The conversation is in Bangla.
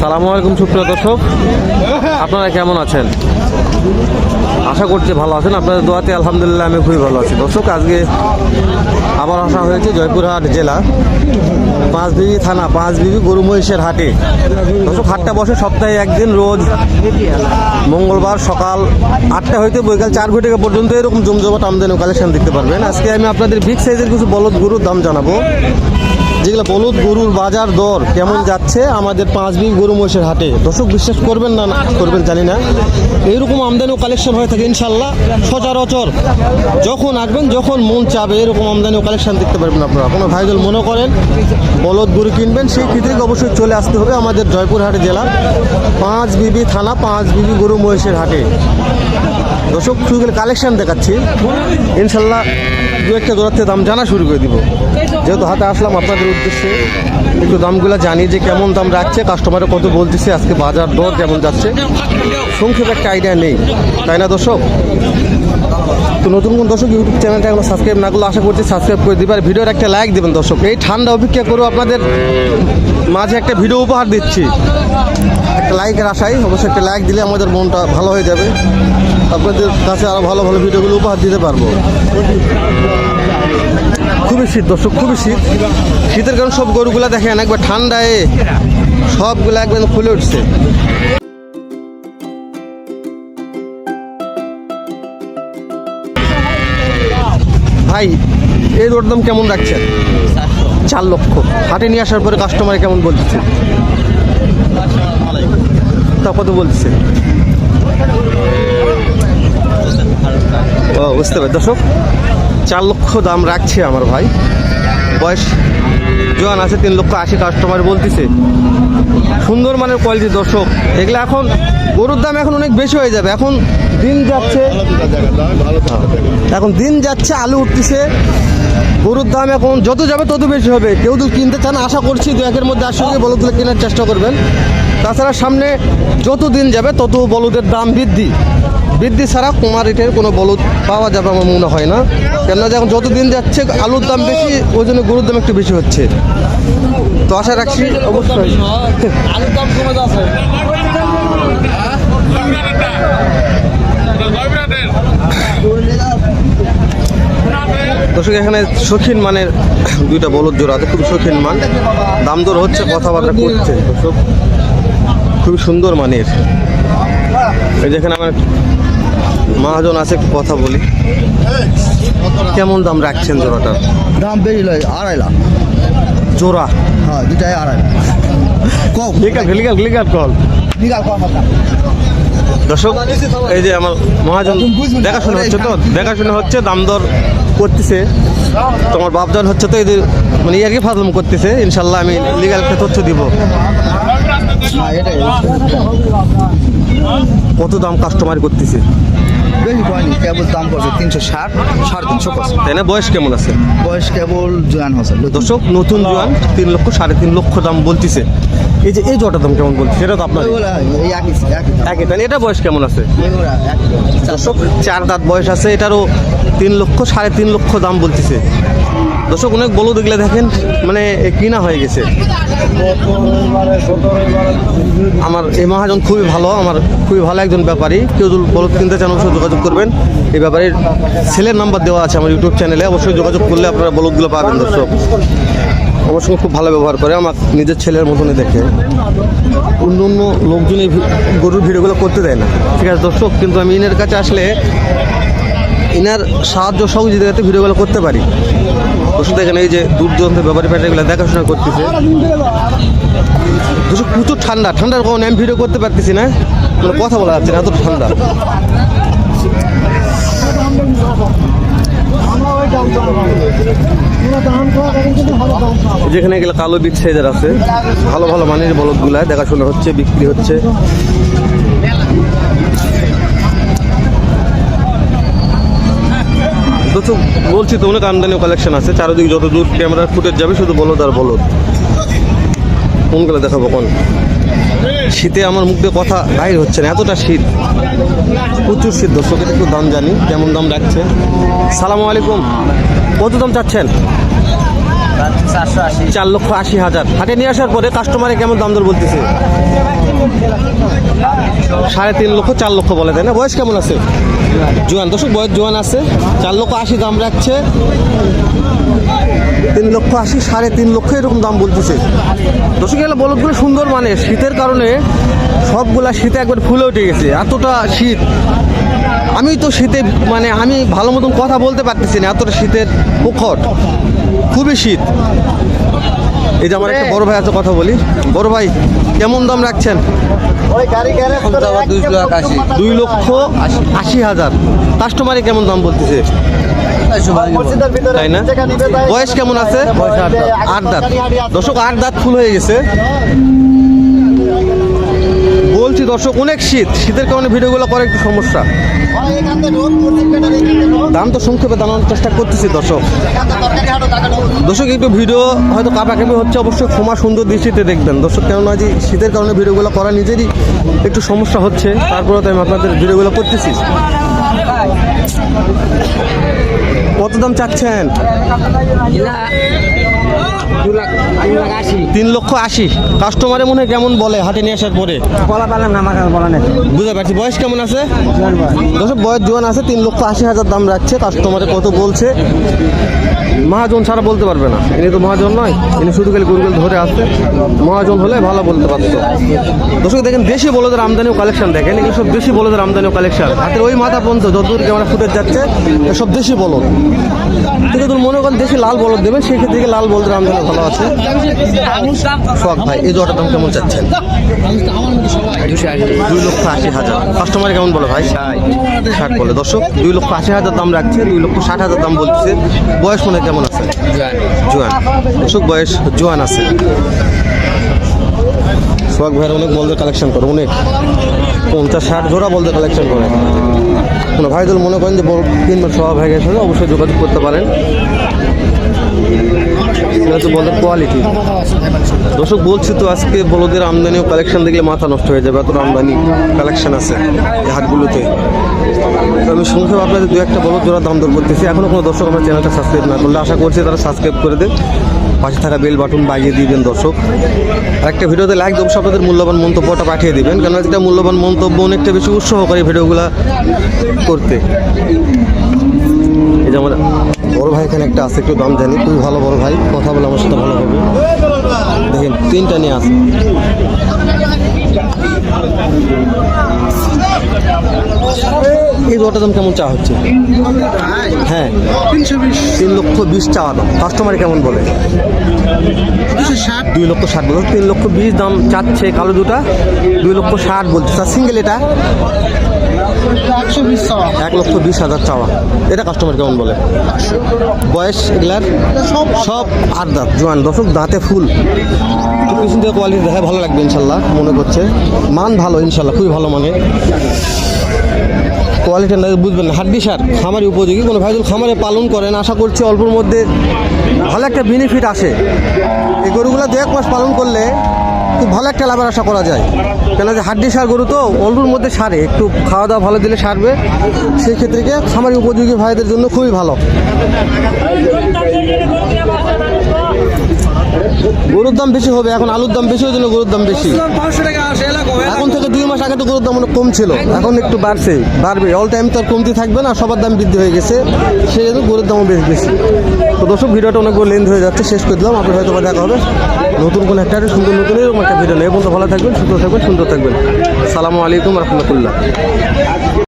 সালামু আলাইকুম সুপ্রিয় দর্শক। আপনারা কেমন আছেন? আশা করছি ভালো আছেন। আপনাদের দোয়াতে আলহামদুলিল্লাহ আমি খুবই ভালো আছি। দর্শক, আজকে আবার আসা হয়েছে জয়পুরহাট জেলা, পাঁচবিবি থানা পাঁচ পাঁচবিবি গরু মহিষের হাটে। দর্শক, হাটটা বসে সপ্তাহে একদিন, রোজ মঙ্গলবার সকাল আটটা হইতে বৈকাল চার ঘটিকা পর্যন্ত এরকম জমজমাট আমদানি কালেকশন দেখতে পারবেন। আজকে আমি আপনাদের বিগ সাইজের কিছু বলদ গরুর দাম জানাব। যেগুলো বলদ গরুর বাজার দর কেমন যাচ্ছে আমাদের পাঁচ বিঘ গরু মহিষের হাটে? দর্শক বিশ্বাস করবেন না করবেন জানি না। এইরকম আমদানি ও কালেকশন হয়ে থাকে ইনশাল্লাহ সচরাচর। যখন আসবেন যখন মন চাবে, এরকম আমদানি ও কালেকশন দেখতে পারবেন আপনারা। কোনো ভাইদল মনে করেন বলদ গরু কিনবেন, সেই ক্ষেত্রে অবশ্যই চলে আসতে হবে আমাদের জয়পুরহাট জেলা পাঁচ বিবি থানা, পাঁচ বিবি গরু মহিষের হাটে। দর্শক, শুধু কালেকশন দেখাচ্ছি। ইনশাল্লাহ দু একটা দৌড়াতে দাম জানা শুরু করে দিব। যেহেতু হাতে আসলাম আপনাদের উদ্দেশ্যে, একটু দামগুলো জানি যে কেমন দাম রাখছে কাস্টমারে কত বলতেছে, আজকে বাজার দর কেমন যাচ্ছে। সংক্ষেপে একটা আইডিয়া নেই, তাই না দর্শক? তো নতুন কোন দর্শক ইউটিউব চ্যানেলটা এখন সাবস্ক্রাইব না করলে আশা করছি সাবস্ক্রাইব করে দিবেন ভিডিওর একটা লাইক দেবেন দর্শক। এই ঠান্ডা অপেক্ষা করে আপনাদের মাঝে একটা ভিডিও উপহার দিচ্ছি। একটা লাইকের আশায়। অবশ্যই একটা লাইক দিলে আমাদের মনটা ভালো হয়ে যাবে। আপনাদের কাছে আরও ভালো ভালো ভিডিওগুলো উপহার দিতে পারব। খুবই শীত দর্শক, খুবই শীত। শীতের কারণে সব গরুগুলা দেখেন, একবার ঠান্ডায় সবগুলো একবার খুলে উঠছে। ভাই, এই রোড দাম কেমন রাখছেন চার লক্ষ। হাটে নিয়ে আসার পরে কাস্টমার কেমন বলতেছে? তা কত বলতেছে? ও, বুঝতে পারি দর্শক, চার লক্ষ দাম রাখছে আমার ভাই। বয়স জোয়ান আছে, তিন লক্ষ আশি কাস্টমার বলতেছে। সুন্দর মানের কোয়ালিটি দর্শক। এগুলো এখন গরুর দাম এখন অনেক বেশি হয়ে যাবে। এখন দিন যাচ্ছে, এখন দিন যাচ্ছে, আলু উঠতেছে। গরুর দাম এখন যত যাবে তত বেশি হবে। কেউ তো কিনতে চান, আশা করছি দু একের মধ্যে আসলে বলদগুলো কেনার চেষ্টা করবেন। তাছাড়া সামনে যত দিন যাবে, তত বলদের দাম বৃদ্ধি। বৃদ্ধি ছাড়া কমা রেটের কোনো বলদ পাওয়া যাবে আমার মনে হয় না। কেননা যখন যত দিন যাচ্ছে, আলুর দাম বেশি, ওই জন্য গরুর দাম একটু বেশি হচ্ছে। তো আশা রাখছি, অবশ্যই। আলুর দাম কমে যাচ্ছে। দর্শক এখানে শৌখিন মানের দুইটা বলদ জোড়া আছে খুব শৌখিন মান। দাম দর হচ্ছে কথাবার্তা করছে। দর্শক খুবই সুন্দর মানের। এই যেখানে আমার মহাজন আছে একটু কথা বলি। কেমন দাম রাখছেন জোড়াটার? দাম বেশি লয় আড়াই লাখ। জোড়া? হ্যাঁ দুটাই আড়াই লাখ। কম। Legal legal legal call. বিঘা কম দর্শক এই যে আমার মহাজন দেখাশোনা হচ্ছে তো? দেখাশোনা হচ্ছে দাম দর করতেছে। তোমার বাপজন হচ্ছে তো এদের মানে ইয়ার্কি ফাজলাম করতেছে? ইনশাল্লাহ আমি লিগাল একটা তথ্য দিব। কত দাম কাস্টমার করতেছে? বেশি কেবল দাম পড়ছে তিনশো ষাট সাড়ে তিনশো পাঁচ তাই না? বয়স কেমন আছে? বয়স কেবল জোয়ান দর্শক নতুন জোয়ান তিন লক্ষ সাড়ে তিন লক্ষ দাম বলতেছে। এই যে এই জটা দাম কেমন বলছে? সেটা তো আপনার একই তাই এটা বয়স কেমন আছে? দর্শক চার দাঁত বয়স আছে এটারও তিন লক্ষ সাড়ে তিন লক্ষ দাম বলতেছে। দর্শক অনেক বলো দেখলে দেখেন মানে এ কিনা হয়ে গেছে। আমার এই মহাজন খুবই ভালো আমার খুবই ভালো একজন ব্যাপারী। কেউ বলদ কিনতে চান অবশ্যই যোগাযোগ করবেন। এই ব্যাপারীর ছেলের নাম্বার দেওয়া আছে আমার ইউটিউব চ্যানেলে অবশ্যই যোগাযোগ করলে আপনারা বলদগুলো পাবেন দর্শক। আমার সঙ্গে খুব ভালো ব্যবহার করে, আমার নিজের ছেলের মতনই দেখে। অন্য অন্য লোকজন এই গরুর ভিডিওগুলো করতে দেয় না। ঠিক আছে, দর্শক, কিন্তু আমি ইনের কাছে আসলে ইনার সাহায্য সহযোগিতাতে ভিডিওগুলো করতে পারি। দর্শক, দেখেন এই যে দূর দূরান্তের ব্যাপারী প্যাটারিগুলো দেখাশোনা করতেছে। দর্শক, প্রচুর ঠান্ডা। ঠান্ডার কারণে আমি ভিডিও করতে পারতেছি না। কথা বলা যাচ্ছে না, এত ঠান্ডা। যেখানে গেলে কালো বিট আছে। ভালো ভালো মানের বলদগুলা দেখাশোনা হচ্ছে, বিক্রি হচ্ছে। তো বলছি তো, অনেক আমদানি কালেকশন আছে। চারিদিকে যত দূর ক্যামেরার ফুটেজ যাবে, শুধু বলদ আর বলদ। কোনগুলো দেখাবো কোন? শীতে আমার মুখ দিয়ে কথা বাইর হচ্ছে না, এতটা শীত। প্রচুর সিদ্ধ দর্শকের একটু দাম জানি কেমন দাম রাখছে? সালামু আলাইকুম। কত দাম চাচ্ছেন? চার লক্ষ আশি হাজার। হাটে নিয়ে আসার পরে কাস্টমারে কেমন দাম দর বলতেছে? সাড়ে তিন লক্ষ, চার লক্ষ বলে, তাই না? বয়স কেমন আছে? জোয়ান, দর্শক, বয়স জোয়ান আছে। চার লক্ষ আশি দাম রাখছে। তিন লক্ষ আশি, সাড়ে তিন লক্ষ এরকম দাম বলতেছে। দর্শক, এগুলো বলদগুলো সুন্দর মানে শীতের কারণে সবগুলা শীতে একবার ফুলে উঠে গেছে, এতটা শীত। আমি তো শীতে মানে আমি ভালো মতন কথা বলতে পারতেছি না, এতটা শীতের প্রখর। খুবই শীত। এই যে আমার একটা বড় ভাই আছে কথা বলি। বড় ভাই কেমন দাম রাখছেন? দুই লাখ আশি। দুই লক্ষ আশি হাজার। কাস্টমারে কেমন দাম বলতেছে? তাই না? বয়স কেমন আছে? আট দাঁত। দর্শক আট দাঁত ফুল হয়ে গেছে। বলছি দর্শক অনেক শীত। শীতের কারণে ভিডিওগুলো করে একটু সমস্যা। দাম তো সংক্ষেপে জানানোর চেষ্টা করতেছি দর্শক। দর্শক একটু ভিডিও হয়তো কাপাকাপি হচ্ছে অবশ্যই ক্ষমা সুন্দর দৃষ্টিতে দেখবেন। দর্শক, কেননা যে শীতের কারণে ভিডিওগুলো করা নিজেরই একটু সমস্যা হচ্ছে তারপরে তো আমি আপনাদের ভিডিওগুলো করতেছি। কত দাম চাচ্ছেন? তিন লক্ষ আশি। কাস্টমারে মনে হয় কেমন বলে হাটে নিয়ে আসার পরে? বলা পারলাম না আমার বলা নেই। বুঝতে পারছি। বয়স কেমন আছে? বয়স। জোয়ান আছে তিন লক্ষ আশি হাজার দাম রাখছে। কাস্টমারে কত বলছে? মহাজন ছাড়া বলতে পারবে না। ইনি তো মহাজন নয় ইনি শুধু খালি গুগল ধরে আসছে। মহাজন হলে ভালো বলতে পারতো। দর্শক দেখেন দেশি বলদের আমদানিও কালেকশন দেখেন। এগুলো সব দেশি বলদের আমদানিও কালেকশন হাতের ওই মাথা পর্যন্ত যতদূর ক্যামেরা ফুটেজ যাচ্ছে সব দেশি বলদ। কিন্তু তুমি মনে করেন দেশি লাল বলদ দেবেন সেই ক্ষেত্রে লাল বলদের আমদানি ভালো আছে। শখ ভাই এই জোয়াটার দাম কেমন চাচ্ছেন? দুই লক্ষ আশি হাজার। কাস্টমার কেমন বলে ভাই? ষাট বলে। দর্শক দুই লক্ষ আশি হাজার দাম রাখছে দুই লক্ষ ষাট হাজার দাম বলতেছে বয়স মনে কেমন আছে? জোয়ান। দর্শক বয়স জোয়ান আছে। সোহাগ ভাইয়ের অনেক বলদের কালেকশন করে অনেক। পঞ্চাশ ষাট জোড়া বলদের কালেকশন করে। কোনো ভাই দল মনে করেন যে বড় কিনবেন সোহাগ ভাই গেছে, অবশ্যই যোগাযোগ করতে পারেন। এটা হচ্ছে বলদের কোয়ালিটি দর্শক, বলছি তো আজকে বলদের আমদানি ও কালেকশন দেখলে মাথা নষ্ট হয়ে যাবে, এত আমদানি কালেকশন আছে এই হাটগুলোতে। তো আমি সংক্ষেপ আপনাদের দু একটা বলদ জোড়া দাম দর করতেছি। এখনও কোনো দর্শক আমার চ্যানেলটা সাবস্ক্রাইব না করলে আশা করছি তারা সাবস্ক্রাইব করে দেন পাশে থাকা বেল বাটন বাজিয়ে দিবেন দর্শক। আর একটা ভিডিওতে লাইক দেবো আপনাদের মূল্যবান মন্তব্যটা পাঠিয়ে দিবেন। কারণ একটা মূল্যবান মন্তব্য অনেকটা বেশি উৎসাহ করে ভিডিওগুলো করতে। এই যে আমার বড় ভাই এখানে একটা আছে, একটু দাম জানি, খুবই ভালো বড় ভাই, কথা বলে আমার সাথে ভালো হবে। দেখেন, তিনটা নিয়ে আসে এই দরটা দাম কেমন চা হচ্ছে? হ্যাঁ। তিন লক্ষ বিশ চাওয়া দাম। কাস্টমার কেমন বলে? দুই লক্ষ ষাট বলে। তিন লক্ষ বিশ দাম চাচ্ছে কালো দুটা। দুই লক্ষ ষাট বলছে। তার সিঙ্গেল এটা? এক লক্ষ বিশ হাজার চাওয়া। এটা কাস্টমার কেমন বলে? বয়স এগুলার? সব সব আট দাঁত। জোয়ান দর্শক, দাঁতে ফুল। পিছন কোয়ালিটি দেখা ভালো লাগবে ইনশাল্লাহ, মনে করছে। মান ভালো ইনশাল্লাহ, খুবই ভালো মানে কোয়ালিটি না বুঝবেন না। হাড্ডি সার, খামারি উপযোগী। কোনো ভাই যদি খামারে পালন করেন, আশা করছি অল্পর মধ্যে ভালো একটা বেনিফিট আসে। এই গরুগুলো দু এক মাস পালন করলে খুব ভালো একটা লাভের আশা করা যায়। কেন যে হাড্ডি সার গরু তো অল্পর মধ্যে সারে, একটু খাওয়া দাওয়া ভালো দিলে সারবে। সেই ক্ষেত্রে খামারি উপযোগী ভাইদের জন্য খুবই ভালো। গরুর দাম বেশি হবে এখন আলুর দাম বেশি ওই জন্য গরুর দাম বেশি এখন থেকে দুই মাস আগে তো গরুর দাম অনেক কম ছিল এখন একটু বাড়ছে বাড়বে। অল টাইম তো আর কমতি থাকবে না সবার দাম বৃদ্ধি হয়ে গেছে সেই জন্য গরুর দামও বেশ বেশি। তো দর্শক ভিডিওটা অনেক লেন্থ হয়ে যাচ্ছে শেষ করে দিলাম আপনার হয়তো বা দেখা হবে। নতুন কোনো একটা সুন্দর নতুন এরকম একটা ভিডিও নেই এবং ভালো থাকবেন সুন্দর থাকবেন সুন্দর থাকবেন। সালামু আলাইকুম রহমতুল্লাহ।